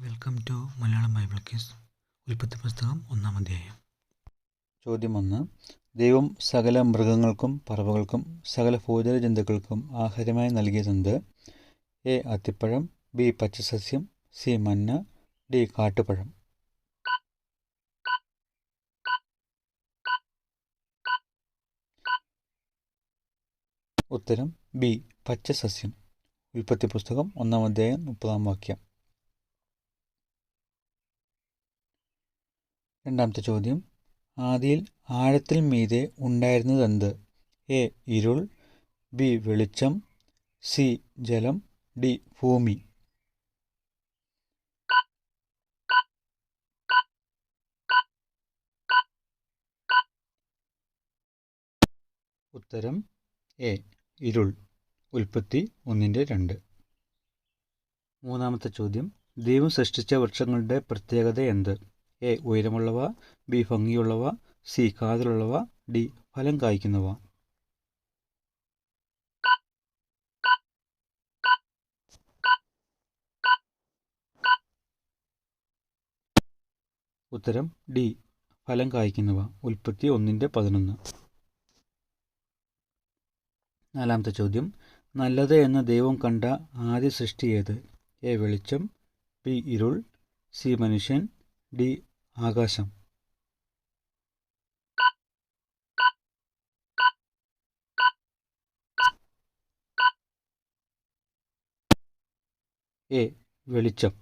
Welcome to Malayalam Bible quiz ഉൽപ്പത്തി പുസ്തകം ഒന്നാം അധ്യായം. ചോദ്യം ഒന്ന് ദൈവം സകല മൃഗങ്ങൾക്കും പറവകൾക്കും സകല ഭൂചര ജന്തുക്കൾക്കും ആഹാരമായി നൽകിയതെന്ത്? എ അത്തിപ്പഴം ബി പച്ചസസ്യം സി മഞ്ഞ ഡി കാട്ടുപഴം. ഉത്തരം ബി പച്ചസസ്യം. ഉൽപ്പത്തി പുസ്തകം ഒന്നാം അധ്യായം മുപ്പതാം വാക്യം. രണ്ടാമത്തെ ചോദ്യം. ആദിയിൽ ആഴത്തിൽ മീതെ ഉണ്ടായിരുന്നതെന്ത്? എ. ഇരുൾ ബി. വെളിച്ചം സി. ജലം ഡി. ഭൂമി. ഉത്തരം എ. ഇരുൾ. ഉൽപ്പത്തി ഒന്നിന്റെ രണ്ട്. മൂന്നാമത്തെ ചോദ്യം. ദൈവം സൃഷ്ടിച്ച വൃക്ഷങ്ങളുടെ പ്രത്യേകത എന്ത്? എ ഉയരമുള്ളവ ബി ഭംഗിയുള്ളവ സി കാതലുള്ളവ ഡി ഫലം കായ്ക്കുന്നവ. ഉത്തരം ഡി ഫലം കായ്ക്കുന്നവ. ഉൽപ്പത്തി ഒന്നിന്റെ പതിനൊന്ന്. നാലാമത്തെ ചോദ്യം. നല്ലത് എന്ന ദൈവം കണ്ട ആദ്യ സൃഷ്ടി ഏത്? എ വെളിച്ചം ബി ഇരുൾ സി മനുഷ്യൻ ഡി ആകാശം. എ വെളിച്ചം.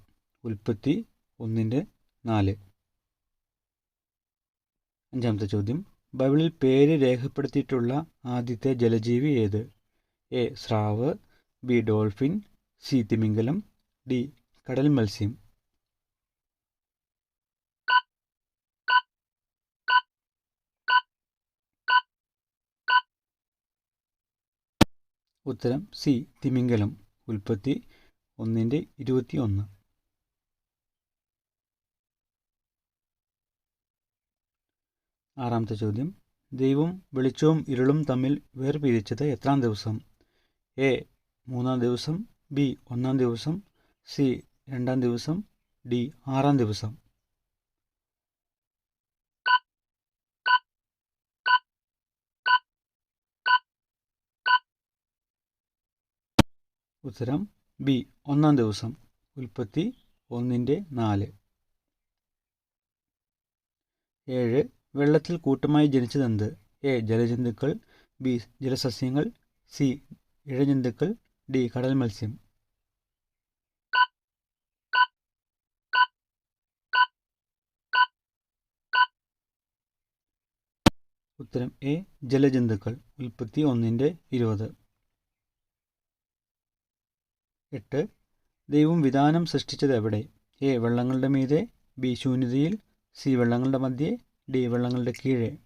ഉൽപ്പത്തി ഒന്നിന്റെ നാല്. അഞ്ചാമത്തെ ചോദ്യം. ബൈബിളിൽ പേര് രേഖപ്പെടുത്തിയിട്ടുള്ള ആദ്യത്തെ ജലജീവി ഏത്? എ സ്രാവ് ബി ഡോൾഫിൻ സി തിമിംഗലം ഡി കടൽ മത്സ്യം ഉത്തരം സി. തിമിംഗലം. ഉൽപ്പത്തി ഒന്നിന്റെ ഇരുപത്തി ഒന്ന് ആറാമത്തെ ചോദ്യം. ദൈവം വെളിച്ചവും ഇരുളും തമ്മിൽ വേർപിരിച്ചത് എത്രാം ദിവസം? എ. മൂന്നാം ദിവസം. ബി. ഒന്നാം ദിവസം. സി. രണ്ടാം ദിവസം. ഡി. ആറാം ദിവസം. ഉത്തരം ബി. ഒന്നാം ദിവസം ഉൽപ്പത്തി ഒന്നിന്റെ നാല്. ഏഴ്. വെള്ളത്തിൽ കൂട്ടമായി ജനിച്ചതെന്ത്? എ. ജലജന്തുക്കൾ ബി. ജലസസ്യങ്ങൾ സി. ഇഴജന്തുക്കൾ ഡി. കടൽ മത്സ്യം. ഉത്തരം എ. ജലജന്തുക്കൾ ഉൽപ്പത്തി ഒന്നിന്റെ ഇരുപത്. എട്ട് ദൈവം വിധാനം സൃഷ്ടിച്ചത് എവിടെ? എ വെള്ളങ്ങളുടെ മീതെ ബി ശൂന്യതയിൽ സി വെള്ളങ്ങളുടെ മധ്യേ ഡി വെള്ളങ്ങളുടെ കീഴേ.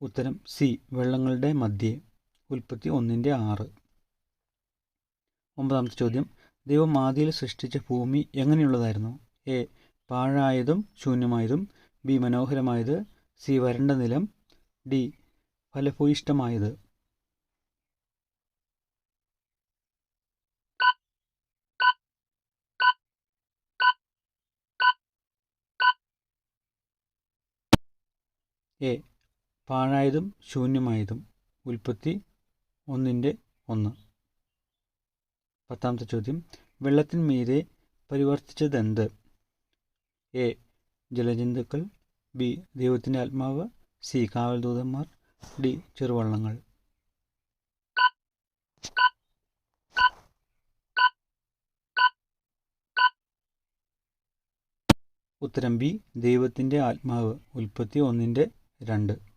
ഉത്തരം സി വെള്ളങ്ങളുടെ മധ്യേ. ഉൽപ്പത്തി ഒന്നിന്റെ ആറ്. ഒമ്പതാമത്തെ ചോദ്യം. ദൈവം ആദിയിൽ സൃഷ്ടിച്ച ഭൂമി എങ്ങനെയുള്ളതായിരുന്നു? എ. പാഴായതും ശൂന്യമായതും. ബി. മനോഹരമായത്. സി. വരണ്ട നിലം. ഡി. ഫലഭൂയിഷ്ടമായത് എ. പാഴായതും ശൂന്യമായതും. ഉൽപ്പത്തി ഒന്നിന്റെ ഒന്ന്. പത്താമത്തെ ചോദ്യം. വെള്ളത്തിന്മീതെ പരിവർത്തിച്ചതെന്ത്? എ. ജലജന്തുക്കൾ. ബി. ദൈവത്തിന്റെ ആത്മാവ്. സി. കാവൽദൂതന്മാർ. ഡി. ചെറുവള്ളങ്ങൾ. ഉത്തരം ബി. ദൈവത്തിന്റെ ആത്മാവ്. ഉൽപ്പത്തി ഒന്നിന്റെ രണ്ട്.